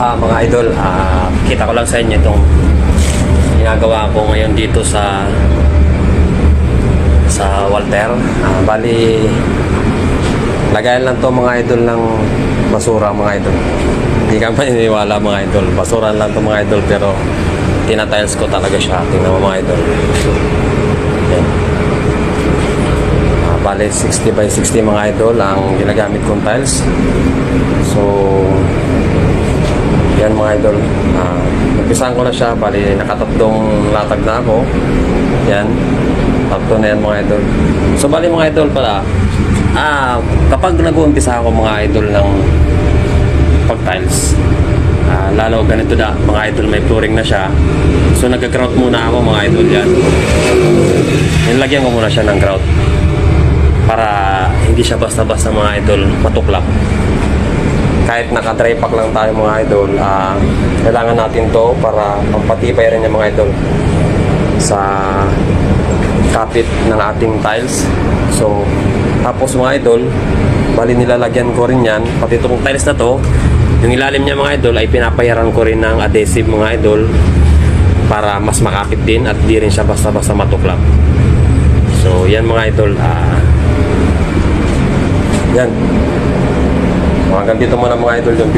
Ah, mga idol, ah, kita ko lang sa inyo itong ginagawa ko ngayon dito sa sa Walter. Ah, bali, lagayan lang to mga idol ng basura mga idol. Hindi ka maniniwala mga idol. Basura lang to mga idol pero tinatiles ko talaga siya. Tingnan mo mga idol. Yan. Ah, bali, 60 by 60 mga idol ang ginagamit kong tiles. Idol. Ah, Napisahan ko na siya. Bali, nakatatlong latag na ako. Yan. Tatlo na yan mga idol. So, bali mga idol pala. Ah, kapag nag-uumpisa ako mga idol ng pag-tiles, ah, lalo ganito na, mga idol may flooring na siya. So, nag-grout muna ako mga idol yan. Nilagyan ko muna siya ng grout para hindi siya basta-basta mga idol matuklap kahit naka-dry pack lang tayo mga idol, ah, kailangan natin to para pampatibay rin yung mga idol sa kapit ng ating tiles. So, tapos mga idol, bali nilalagyan ko rin yan, pati itong tiles na to, yung ilalim niya mga idol ay pinapayaran ko rin ng adhesive mga idol para mas makapit din at di rin siya basta-basta matuklap. So, yan mga idol, ah, yan. So, hanggang dito muna mga idol. Yung